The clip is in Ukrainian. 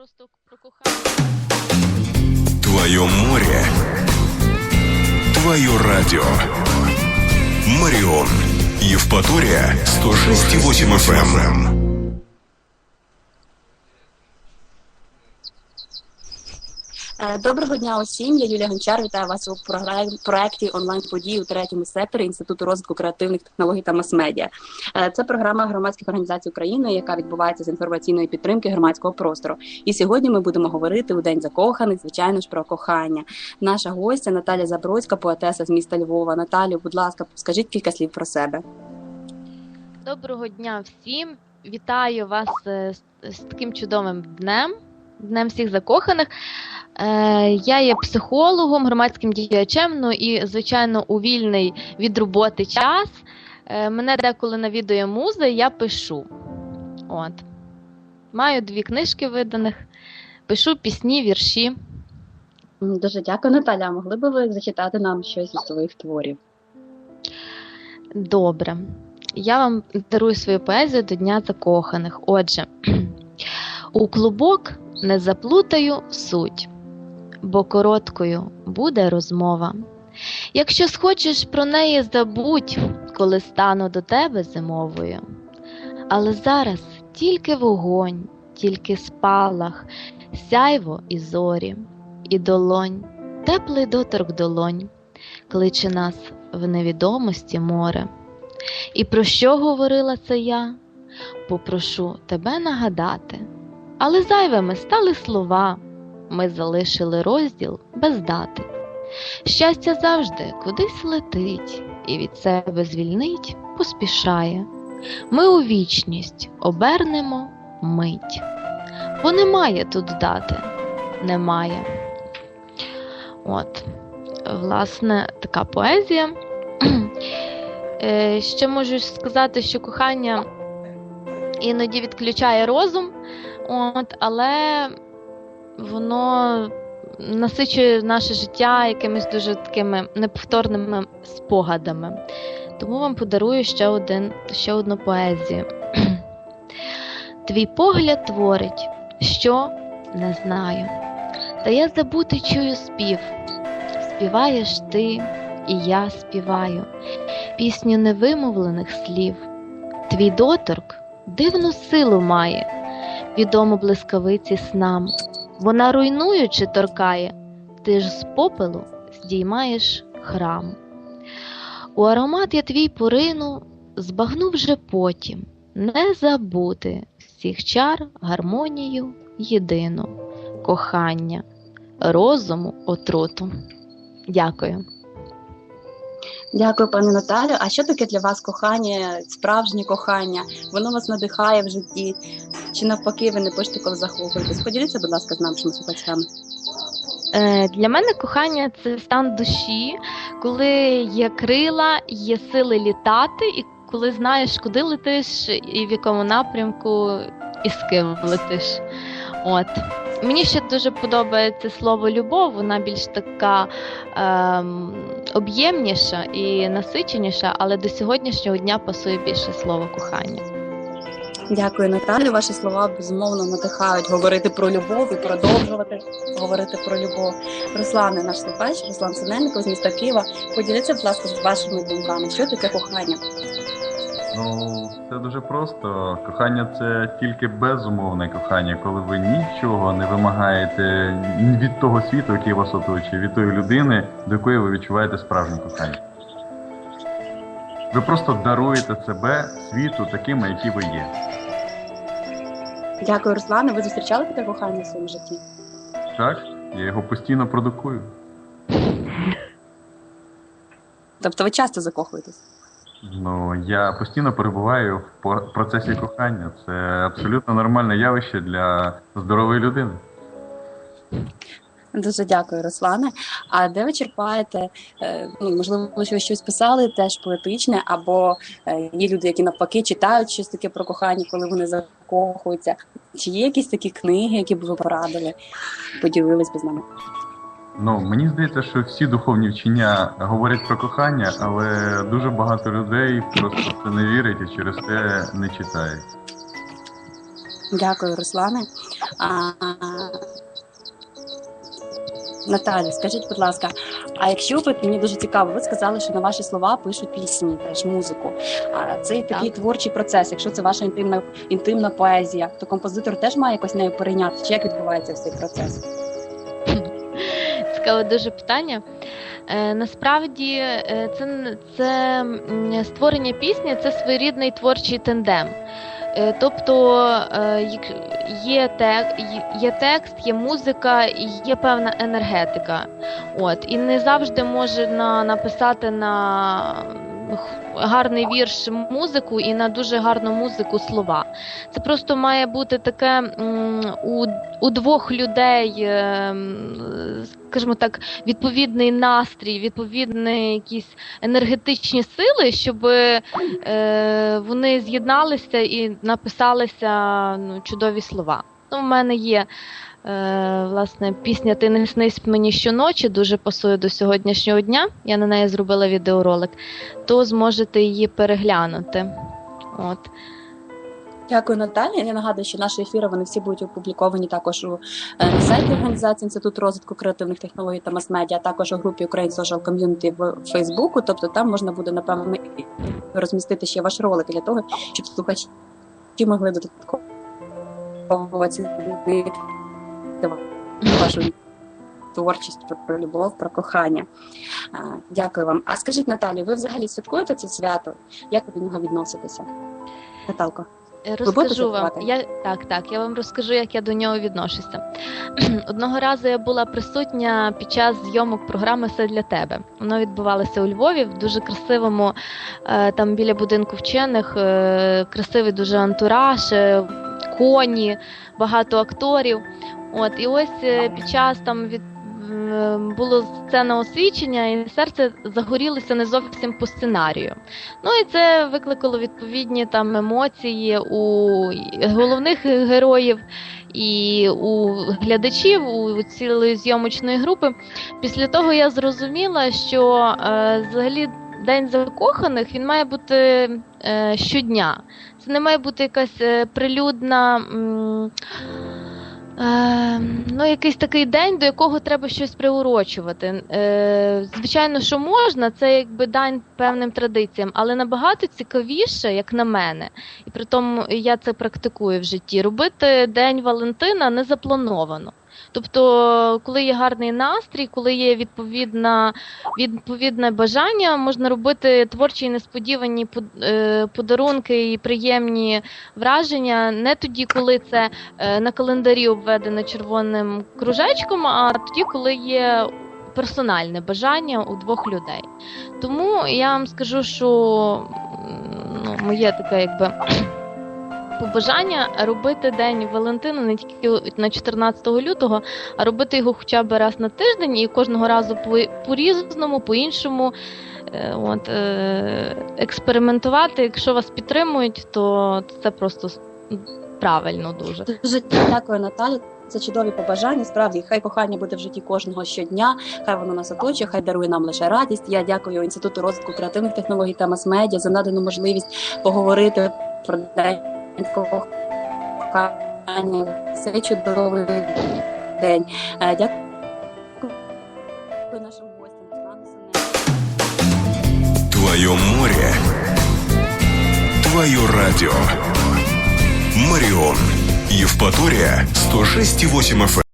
просто про кохання. Твое море. Твое радио. Марион. Евпатория 106,8 FM. Доброго дня усім. Я Юлія Гончар. Вітаю вас у програмі проекті онлайн події у третьому секторі Інституту розвитку креативних технологій та мас-медіа. Е, Це програма громадських організацій України, яка відбувається з інформаційної підтримки громадського простору. І сьогодні ми будемо говорити у день закоханих, звичайно ж, про кохання. Наша гостя Наталя Забродська, поетеса з міста Львова. Наталю, будь ласка, скажіть кілька слів про себе. Доброго дня всім! Вітаю вас е, з таким чудовим днем, днем всіх закоханих. Е, я є психологом, громадським діячем, ну і, звичайно, у вільний від роботи час. Е, мене деколи навідує муза, і я пишу. От. Маю дві книжки виданих, пишу пісні, вірші. Дуже дякую, Наталя. А Могли би ви зачитати нам щось із своїх творів? Добре. Я вам дарую свою поезію до Дня закоханих. Отже, у клубок не заплутаю суть, бо короткою буде розмова. Якщо схочеш про неї забудь, коли стану до тебе зимовою. Але зараз тільки вогонь, тільки спалах, сяйво і зорі, і долонь, теплий доторк долонь, кличе нас в невідомості море. І про що говорила це я? Попрошу тебе нагадати. Але зайвими стали слова, ми залишили розділ без дати. Щастя завжди кудись летить і від себе звільнить, поспішає. Ми у вічність обернемо мить. Бо немає тут дати, немає. От, власне, така поезія. Е, Ще можу сказати, що кохання іноді відключає розум, от, але воно насичує наше життя якимись дуже такими неповторними спогадами. Тому вам подарую ще, один, ще одну поезію. Твій погляд творить, що не знаю. Та я забути чую спів. Співаєш ти, і я співаю пісню невимовлених слів. Твій доторк дивну силу має, відому блискавиці снам. Вона руйнуючи торкає, ти ж з попелу здіймаєш храм. У аромат я твій порину, збагнув вже потім не забути цих чар гармонію єдину, кохання, розуму отруту. Дякую. Дякую, пане Наталю. А що таке для вас кохання, справжнє кохання? Воно вас надихає в житті? Чи навпаки, ви не пишете, коли захоплюєтесь? Поділіться, будь ласка, з нашими слухачами. Е, Для мене кохання це стан душі, коли є крила, є сили літати, і коли знаєш, куди летиш, і в якому напрямку, і з ким летиш. От. Мені ще дуже подобається слово любов, вона більш така ем, об'ємніша і насиченіша, але до сьогоднішнього дня пасує більше слово кохання. Дякую, Наталю. Ваші слова безумовно надихають говорити про любов і продовжувати говорити про любов. Руслане, наш слухач, Руслан Синельников з міста Києва. Поділіться, будь ласка, з вашими думками. Що таке кохання? Ну, це дуже просто. Кохання це тільки безумовне кохання, коли ви нічого не вимагаєте від того світу, який вас оточує, від тої людини, до якої ви відчуваєте справжнє кохання. Ви просто даруєте себе світу такими, які ви є. Дякую, Руслане. Ви зустрічали таке кохання в своєму житті? Так? Я його постійно продукую. Тобто ви часто закохуєтесь? Ну, я постійно перебуваю в процесі кохання. Це абсолютно нормальне явище для здорової людини. Дуже дякую, Руслане. А де ви черпаєте? е, Ну, можливо, ви щось писали, теж поетичне, або е, є люди, які навпаки читають щось таке про кохання, коли вони закохуються. Чи є якісь такі книги, які б ви порадили? Поділились би з нами? Ну, мені здається, що всі духовні вчення говорять про кохання, але дуже багато людей просто в це не вірять і через це не читають. Дякую, Руслане. А, Наталя, скажіть, будь ласка, а якщо ви мені дуже цікаво, ви сказали, що на ваші слова пишуть пісні, теж музику. А цей такий творчий процес, якщо це ваша інтимна інтимна поезія, то композитор теж має якось нею перейняти. Чи як відбувається цей процес? Цікаве дуже питання. Е, насправді, е, це, це створення пісні це своєрідний творчий тендем. Е, тобто є, тек, є текст, є музика, є певна енергетика. От, і не завжди можна написати на гарний вірш музику і на дуже гарну музику слова. Це просто має бути таке у, у двох людей, е, скажімо так, відповідний настрій, відповідні якісь енергетичні сили, щоб е, вони з'єдналися і написалися ну, чудові слова. Ну, в мене є власне пісня Ти не снись мені щоночі, дуже пасує до сьогоднішнього дня. Я на неї зробила відеоролик, то зможете її переглянути. От. Дякую, Наталя. Я нагадую, що наші ефіри вони всі будуть опубліковані також у е, на сайті організації Інституту розвитку креативних технологій та мас-медіа, а також у групі Ukraine Social Community в Фейсбуку. Тобто там можна буде напевно розмістити ще ваш ролик для того, щоб слухачі могли додатково вашу творчість про, про любов, про кохання. А, Дякую вам. А скажіть, Наталі, ви взагалі святкуєте це свято? Як ви до нього відноситеся? Наталко. Розкажу вам. Я так, так, я вам розкажу, як я до нього відношуся. Одного разу я була присутня під час зйомок програми Все для тебе. Воно відбувалося у Львові в дуже красивому, е, там біля будинку вчених, е, красивий дуже антураж, е, коні, багато акторів. От і ось е, під час там від е, було сцена освічення, і серце загорілося не зовсім по сценарію. Ну і це викликало відповідні там емоції у головних героїв і у глядачів, у цілої зйомочної групи. Після того я зрозуміла, що е, взагалі День закоханих він має бути е, щодня. Це не має бути якась е, прилюдна. м, Е, ну, якийсь такий день, до якого треба щось приурочувати. Е, звичайно, що можна, це якби дань певним традиціям, але набагато цікавіше, як на мене, і при тому я це практикую в житті, робити День Валентина не заплановано. Тобто, коли є гарний настрій, коли є відповідна, відповідне бажання, можна робити творчі і несподівані е, подарунки і приємні враження не тоді, коли це е, на календарі обведено червоним кружечком, а тоді, коли є персональне бажання у двох людей. Тому я вам скажу, що ну, моє таке якби. Побажання робити День Валентина не тільки на 14 лютого, а робити його хоча б раз на тиждень і кожного разу по- по-різному, по-іншому. Е, От, е, експериментувати, якщо вас підтримують, то це просто правильно дуже. Дуже дякую, Наталі. Це чудові побажання. Справді, хай кохання буде в житті кожного щодня, хай воно нас оточує, хай дарує нам лише радість. Я дякую Інституту розвитку креативних технологій та мас-медіа за надану можливість поговорити про день кохання. Це чудовий день. Дякую нашим гостям. Твое море. Твое радио. Марион. Евпатория 106,8 FM.